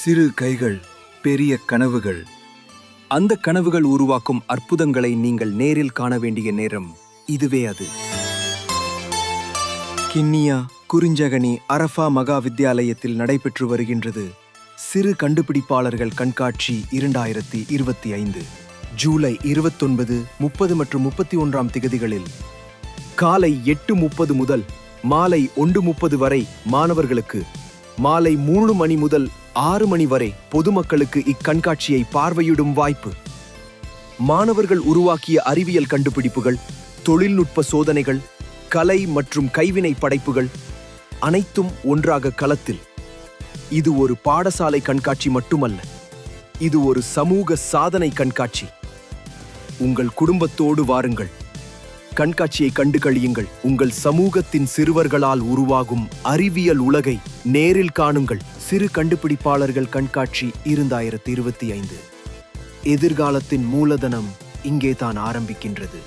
சிறு கைகள் பெரிய கனவுகள். அந்த கனவுகள் உருவாக்கும் அற்புதங்களை நீங்கள் நேரில் காண வேண்டிய நேரம் இதுவே அது. கிண்ணியா குறிஞ்சகனி அரஃபா மகா வித்யாலயத்தில் நடைபெற்று வருகின்றது சிறு கண்டுபிடிப்பாளர்கள் கண்காட்சி இரண்டாயிரத்தி இருபத்தி ஐந்து ஜூலை இருபத்தொன்பது முப்பது மற்றும் முப்பத்தி ஒன்றாம் திகதிகளில். காலை எட்டு முப்பது முதல் மாலை ஒன்று முப்பது வரை மாணவர்களுக்கு மாலை மூணு மணி முதல் ஆறு மணி வரை பொதுமக்களுக்கு இக்கண்காட்சியை பார்வையிடும் வாய்ப்பு. மாணவர்கள் உருவாக்கிய அறிவியல் கண்டுபிடிப்புகள் தொழில்நுட்ப சோதனைகள் கலை மற்றும் கைவினை படைப்புகள் அனைத்தும் ஒன்றாக களத்தில் இது ஒரு பாடசாலை கண்காட்சி மட்டுமல்ல இது ஒரு சமூக சாதனை கண்காட்சி. உங்கள் குடும்பத்தோடு வாருங்கள். கண்காட்சியை கண்டு கழியுங்கள். உங்கள் சமூகத்தின் சிறுவர்களால் உருவாகும் அறிவியல் உலகை நேரில் காணுங்கள். சிறு கண்டுபிடிப்பாளர்கள் கண்காட்சி இரண்டாயிரத்தி இருபத்தி ஐந்து. எதிர்காலத்தின் மூலதனம் இங்கே தான் ஆரம்பிக்கின்றது.